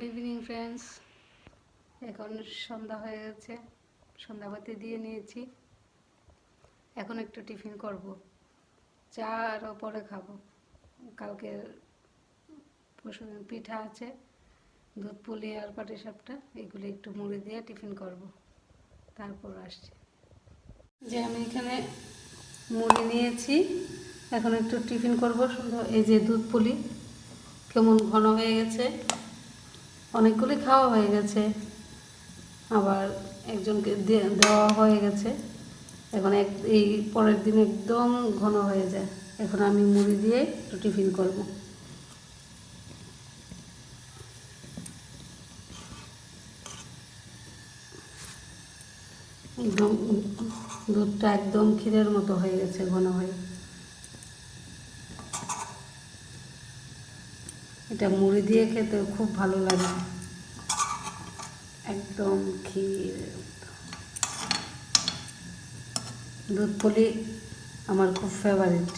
Good evening friends এখন সন্ধ্যা হয়ে গেছে। সন্ধ্যাবাতি দিয়ে নিয়েছি। এখন একটু টিফিন করব। চা আরও পরে খাব। কালকে পরশুদিন পিঠা আছে। দুধ পুলি আর পাটি সাপটা, এগুলো একটু মুড়ি দিয়ে টিফিন করব। তারপর আসছি। যে আমি এখানে মুড়ি নিয়েছি। এখন একটু টিফিন করব। সুন্দর এই যে দুধ পুলি, কেমন ঘন হয়ে গেছে। অনেকগুলি খাওয়া হয়ে গেছে। আবার একজনকে দেওয়া হয়ে গেছে। এখন এক, এই পরের দিন একদম ঘন হয়ে যায়। এখন আমি মুড়ি দিয়ে একটু টিফিন করব। একদম দুধটা একদম ক্ষীরের মতো হয়ে গেছে, ঘন হয়ে। এটা মুড়ি দিয়ে খেতে খুব ভালো লাগে। একদম ক্ষীর। দুধ পুলি আমার খুব ফেভারিট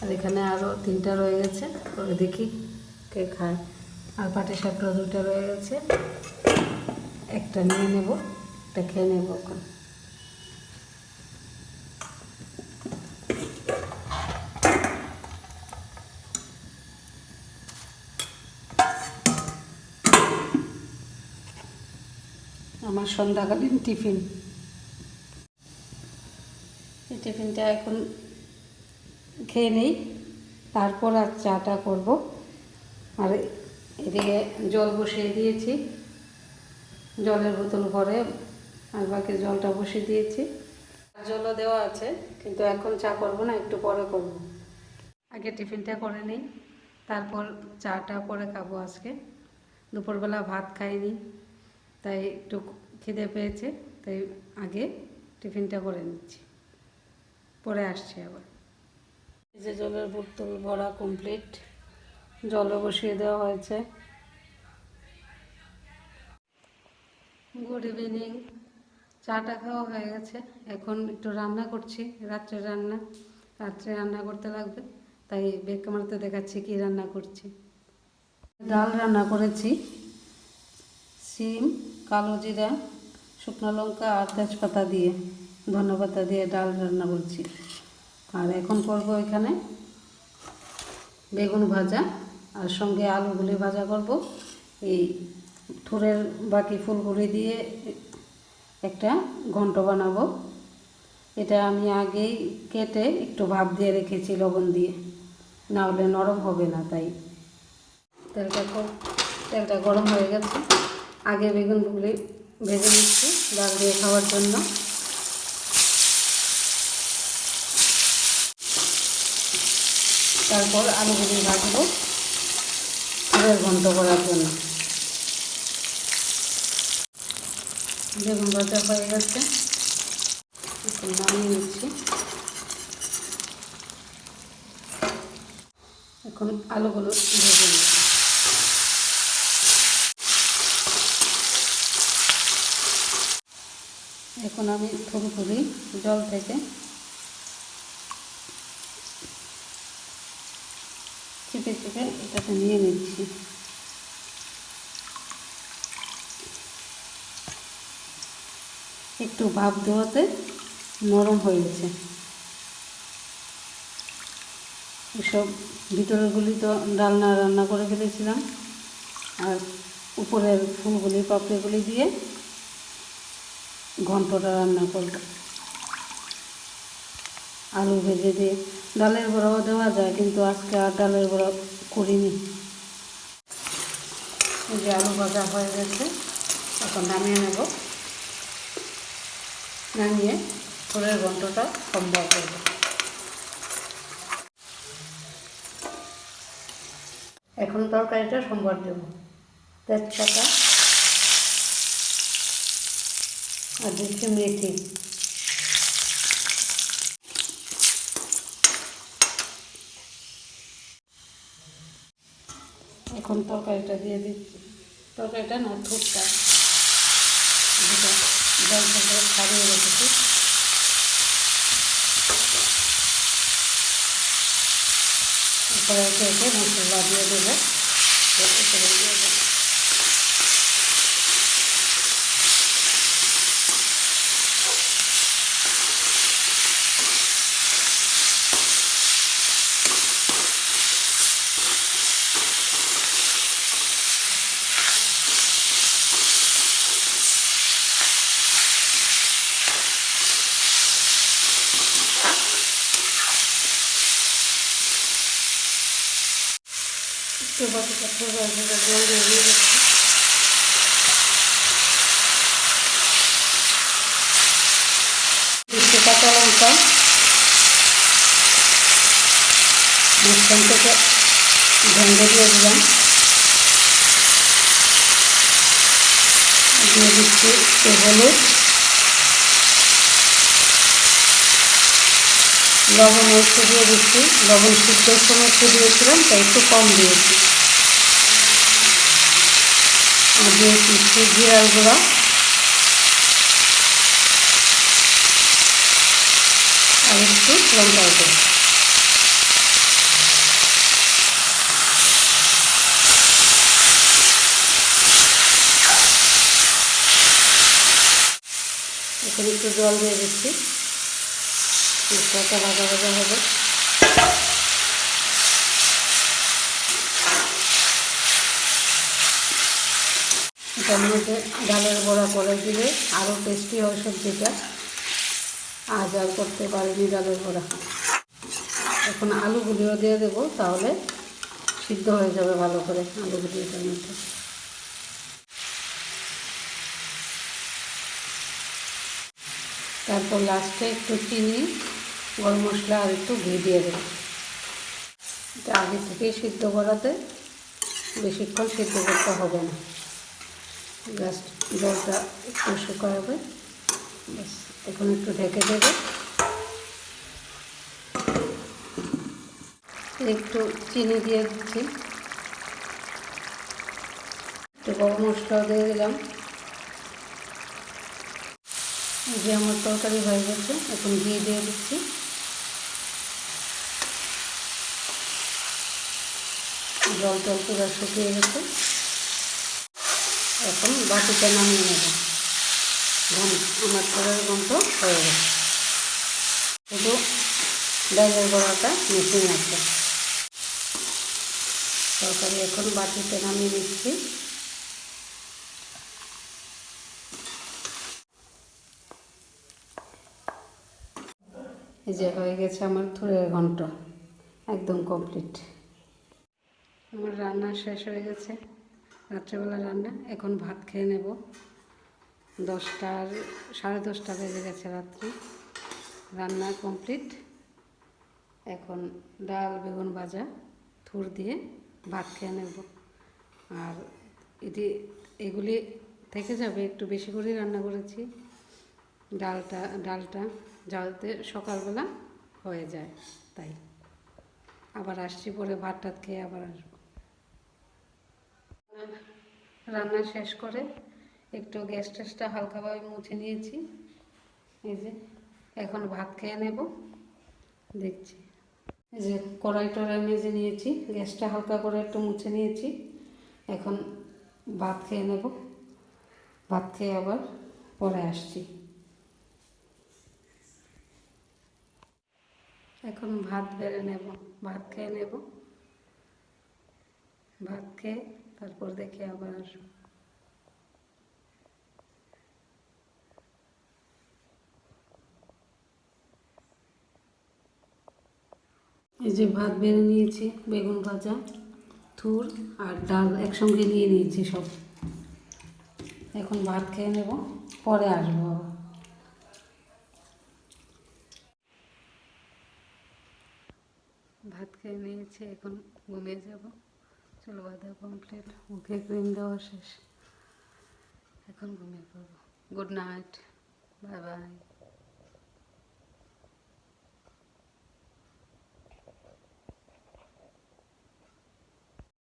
আর এখানে আরও তিনটা রয়ে গেছে পরে দেখি কে খায়। আর পাটি সাপটা দুটা রয়ে গেছে। একটা নিয়ে নেব, একটা খেয়ে নেব এখন। আমার সন্ধ্যাকালীন টিফিন। এই টিফিনটা এখন খেয়ে নেই। তারপর আর চাটা করব। আর এদিকে জল বসিয়ে দিয়েছি। জলের বোতল ভরে আর বাকি জলটা বসিয়ে দিয়েছি। জলও দেওয়া আছে, কিন্তু এখন চা করব না, একটু পরে করব। আগে টিফিনটা করে নিই। তারপর চাটা পরে খাব আজকে। দুপুরবেলা ভাত খাইনি। তাই একটু খিদে পেয়েছে তাই আগে টিফিনটা করে নিচ্ছি। পরে আসছি আবার। এই যে জলের বোতল ভরা কমপ্লিট জলও বসিয়ে দেওয়া হয়েছে। গুড ইভিনিং চাটা খাওয়া হয়ে গেছে এখন একটু রান্না করছি রাত্রে রান্না রাত্রে রান্না করতে লাগবে তাই বেগ ক্যামেরাতে দেখাচ্ছি কি রান্না করছি। ডাল রান্না করেছি সিম কালো জিরা, শুকনো লঙ্কা আর তেজপাতা দিয়ে ধনেপাতা দিয়ে ডাল রান্না করছি। আর এখন করব এখানে বেগুন ভাজা আর সঙ্গে আলুগুলি ভাজা করব। এই থুরের বাকি ফুলগুলি দিয়ে একটা ঘন্ট বানাবো। এটা আমি আগেই কেটে একটু ভাপ দিয়ে রেখেছি লবণ দিয়ে। না হলে নরম হবে না তাই। তেলটা তেলটা গরম হয়ে গেছে। আগে বেগুনগুলি ভেজে নিচ্ছি ডাল দিয়ে খাওয়ার জন্য। তারপর আলুগুলি ভাজবো ফুলের ঘন্ট করার জন্য। বেগুন ভাজা হয়ে গেছে। নামিয়ে নিচ্ছি। এখন আলুগুলো ভেজে নিচ্ছি এখন আমি থুড়ি থুড়ি জল থেকে। চিপে চিপে এটাতে নিয়ে নিচ্ছি। একটু ভাপ দেওয়াতে নরম হয়ে গেছে। এসব ভিতরেরগুলি তো ডালনা রান্না করে ফেলেছিলাম। আর উপরের ফুলগুলি, পাপড়িগুলি দিয়ে ঘন্টটা রান্না করব আলু ভেজে দিয়ে ডালের বড়াও দেওয়া যায়, কিন্তু আজকে আর ডালের বড়া করিনি। এই যে আলু ভাজা হয়ে গেছে, এখন নামিয়ে নেব। নামিয়ে ফুলের ঘন্টটা সম্ভব করব এখন তরকারিটা সম্বার দেব। তেজপাতা আর দিচ্ছি মেথি এখন তরকারিটা দিয়ে দিচ্ছি। তরকারিটা না যেটা জল থেকে ছাড়িয়ে রেখেছি এরপরে একে একে মশলা দিয়ে দেবো যাতে সবাই দিয়ে দেবো। বাটি পাত্র জল দিয়ে দিয়েছি দুটো কাঁচা লঙ্কা থেকে ভেঙে দিয়ে দিলাম দিয়ে দিচ্ছি লবণ একটু দিয়ে দিচ্ছি লবণ সিদ্ধর সময় একটু দিয়েছিলাম তাই একটু কম দিয়েছি আর দিয়ে দিচ্ছি জিরার গুঁড়া আর একটু লঙ্কার গুঁড়ো এখন একটু জল দিয়ে দিচ্ছি। মশলাটা ভাজা ভাজা হবে। মধ্যে ডালের বড়া করে দিলে আরও টেস্টি হয় সবজিটা। আজ আর করতে পারিনি ডালের বড়া। এখন আলুগুলিও দিয়ে দেবো, তাহলে সিদ্ধ হয়ে যাবে ভালো করে আলুগুলি এটার মধ্যে। তারপর লাস্টে একটু চিনি গরম মশলা আর একটু ঘি দিয়ে দেবো। এটা আগে থেকেই সিদ্ধ করাতে বেশিক্ষণ সিদ্ধ করতে হবে না। জাস্ট জলটা একটু শুকাবে ব্যাস, এখন একটু ঢেকে দেবে। একটু চিনি দিয়ে দিচ্ছি। একটু গরম মশলাও দিয়ে দিলাম। যে আমার তরকারি হয়ে গেছে, এখন ঘি দিয়ে দিচ্ছি। জল টল পুরো শুকিয়ে গেছে। এখন বাটিতে নামিয়ে নেব। আমার তরের গন্ধ হয়ে গেছে। শুধু ডাইলের বড়াটা মেশিন আছে তরকারি এখন বাটিতে নামিয়ে নিচ্ছি। এই যে হয়ে গেছে আমার থুরের ঘন্ট। একদম কমপ্লিট আমার রান্না শেষ হয়ে গেছে। রাত্রেবেলা রান্না, এখন ভাত খেয়ে নেব। দশটার, সাড়ে দশটা বেজে গেছে রাত্রি। রান্না কমপ্লিট। এখন ডাল, বেগুন ভাজা, থুর দিয়ে ভাত খেয়ে নেব। আর এটি, এগুলি থেকে যাবে, একটু বেশি করেই রান্না করেছি। ডালটা ডালটা যাতে সকালবেলা হয়ে যায়, তাই। আবার আসছি পরে ভাত টাত খেয়ে আবার আসব। রান্না শেষ করে একটু গ্যাস ট্যাসটা হালকাভাবে মুছে নিয়েছি। এই যে, এখন ভাত খেয়ে নেব। দেখছি। এই যে কড়াই টড়াই মেজে নিয়েছি, গ্যাসটা হালকা করে একটু মুছে নিয়েছি। এখন ভাত খেয়ে নেব। ভাত খেয়ে আবার পরে আসছি। এখন ভাত বেড়ে নেব। ভাত খেয়ে নেব। ভাত খেয়ে তারপর দেখে আবার এই যে ভাত বেড়ে নিয়েছি, বেগুন ভাজা, থুর আর ডাল একসঙ্গে নিয়ে নিয়েছি সব। এখন ভাত খেয়ে নেব, পরে আসব ভাত খেয়ে নিয়েছি, এখন ঘুমিয়ে যাব। চলো বাঁধা কমপ্লিট মুখে ক্রিম দেওয়া শেষ। এখন ঘুমিয়ে পড়ব। Good night bye bye